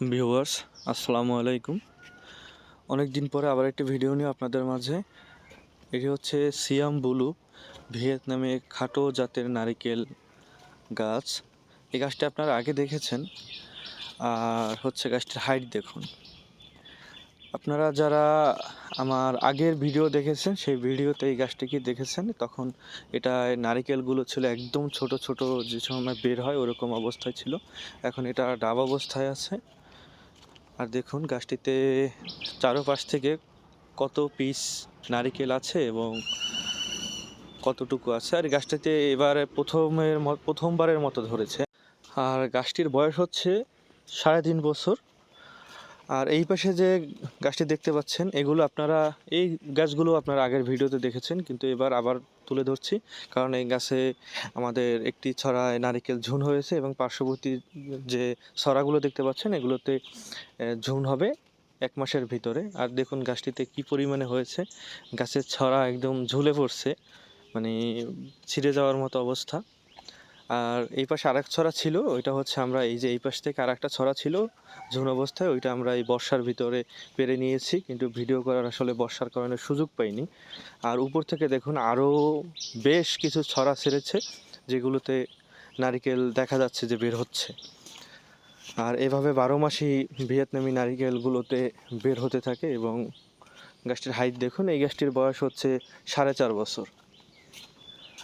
Viewers, আসসালামু আলাইকুম। অনেক দিন পরে আবার একটি ভিডিও নিয়ে আপনাদের মাঝে। এটি হচ্ছে সিয়াম বুলু ভিয়েতনামে খাটো জাতের নারিকেল গাছ। এই গাছটি আপনারা আগে দেখেছেন। আর হচ্ছে গাছটির হাইট দেখুন। আপনারা যারা আমার আগের ভিডিও দেখেছেন, সেই ভিডিওতে এই গাছটিকে দেখেছেন? তখন এটা নারিকেলগুলো ছিল একদম ছোট ছোট যে সময় বের হয় ওরকম অবস্থায় ছিল। এখন এটা ডাব অবস্থায় আছে। আর দেখুন গাছটিতে চারোপাশ থেকে কত পিস নারিকেল আছে এবং কতটুকু আছে। আর গাছটিতে এবারে প্রথমের প্রথমবারের মতো ধরেছে। আর গাছটির বয়স হচ্ছে সাড়ে তিন বছর। আর এই পাশে যে গাছটি দেখতে পাচ্ছেন, এগুলো আপনারা, এই গাছগুলো আপনারা আগের ভিডিওতে দেখেছেন, কিন্তু এবার আবার তুলে ধরছি। কারণ এই গাছে আমাদের একটি ছড়ায় নারিকেল ঝুন হয়েছে এবং পার্শ্ববর্তী যে ছড়াগুলো দেখতে পাচ্ছেন, এগুলোতে ঝুন হবে এক মাসের ভিতরে। আর দেখুন গাছটিতে কি পরিমাণে হয়েছে। গাছের ছড়া একদম ঝুলে পড়ছে। মানে ছিঁড়ে যাওয়ার মতো অবস্থা। আর এই পাশে আরেক ছড়া ছিল, ওইটা হচ্ছে আমরা এই যে এই পাশ থেকে আর একটা ছড়া ছিল ঝুন অবস্থায়, ওইটা আমরা এই বর্ষার ভিতরে পেরে নিয়েছি, কিন্তু ভিডিও করার আসলে বর্ষার কারণে সুযোগ পাইনি। আর উপর থেকে দেখুন আরও বেশ কিছু ছড়া ছেড়েছে, যেগুলোতে নারিকেল দেখা যাচ্ছে যে বের হচ্ছে। আর এভাবে বারো মাসই ভিয়েতনামি নারিকেলগুলোতে বের হতে থাকে এবং গাছটির হাইট দেখুন, এই গাছটির বয়স হচ্ছে সাড়ে চার বছর।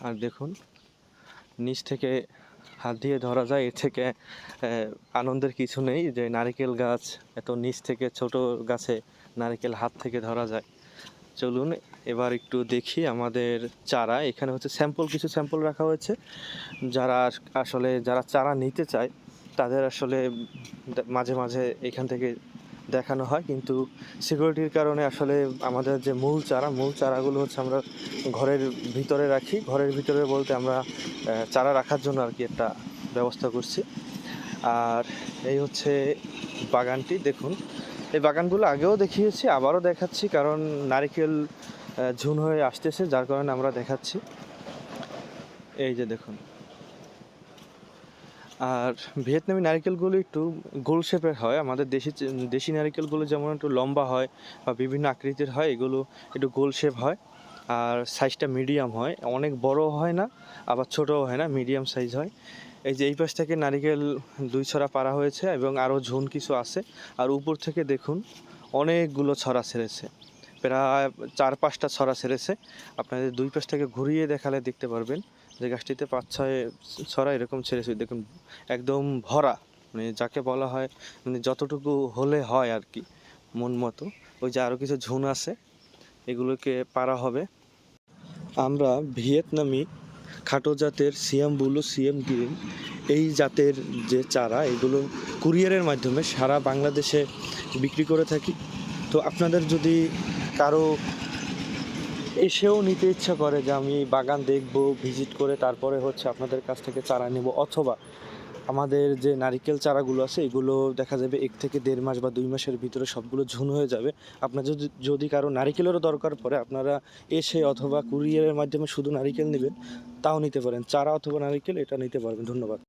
আর দেখুন নিচ থেকে হাত দিয়ে ধরা যায়, এর থেকে আনন্দের কিছু নেই যে নারিকেল গাছ এত নিচ থেকে ছোট গাছে নারিকেল হাত থেকে ধরা যায়। চলুন এবার একটু দেখি আমাদের চারা। এখানে হচ্ছে স্যাম্পল, কিছু স্যাম্পল রাখা হয়েছে। যারা আসলে যারা চারা নিতে চায়, তাদের আসলে মাঝে মাঝে এখান থেকে দেখানো হয়, কিন্তু সিকিউরিটির কারণে আসলে আমাদের যে মূল চারা, মূল চারাগুলো হচ্ছে আমরা ঘরের ভিতরে রাখি। ঘরের ভিতরে বলতে আমরা চারা রাখার জন্য আর কি একটা ব্যবস্থা করছি। আর এই হচ্ছে বাগানটি, দেখুন। এই বাগানগুলো আগেও দেখিয়েছি, আবারও দেখাচ্ছি, কারণ নারিকেল ঝুন হয়ে আসতেছে, যার কারণে আমরা দেখাচ্ছি। এই যে দেখুন। আর ভিয়েতনামি নারকেলগুলো একটু গোল শেপের হয়। আমাদের দেশি দেশি নারকেলগুলো যেমন একটু লম্বা হয় বা বিভিন্ন আকৃতির হয়, এগুলো একটু গোল শেপ হয়। আর সাইজটা মিডিয়াম হয়। অনেক বড় হয় না, আবার ছোটও হয় না, মিডিয়াম সাইজ হয়। এই যে এই পাশ থেকে নারিকেল দুই ছড়া পারা হয়েছে এবং আরও ঝুন কিছু আছে। আর উপর থেকে দেখুন, অনেকগুলো ছড়া ছেড়েছে। প্রায় চার পাঁচটা ছড়া ছেড়েছে। আপনাদের দুই পাশ থেকে ঘুরিয়ে দেখালে দেখতে পারবেন। যে গাছটিতে পাঁচ ছয় ছড়া এরকম ছেড়েছে দেখুন, একদম ভরা। মানে যাকে বলা হয় মানে যতটুকু হলে হয় আর কি, মন মতো। ওই যে আরও কিছু ঝুন আছে, এগুলোকে পারা হবে। আমরা ভিয়েতনামি খাটো জাতের সিএম বুলু সিএম গ্রিন, এই জাতের যে চারা, এগুলো কুরিয়ারের মাধ্যমে সারা বাংলাদেশে বিক্রি করে থাকি। তো আপনাদের যদি কারও এসেও নিতে ইচ্ছা করে যে আমি বাগান দেখব, ভিজিট করে তারপরে হচ্ছে আপনাদের কাছ থেকে চারা নেব অথবা আমাদের যে নারিকেল চারাগুলো আছে, এগুলো দেখা যাবে এক থেকে দেড় মাস বা দুই মাসের ভিতরে সবগুলো ঝুন হয়ে যাবে। আপনার যদি যদি কারও নারিকেলেরও দরকার পড়ে, আপনারা এসে অথবা কুরিয়ারের মাধ্যমে শুধু নারিকেল নেবেন, তাও নিতে পারেন। চারা অথবা নারিকেল, এটা নিতে পারবেন। ধন্যবাদ।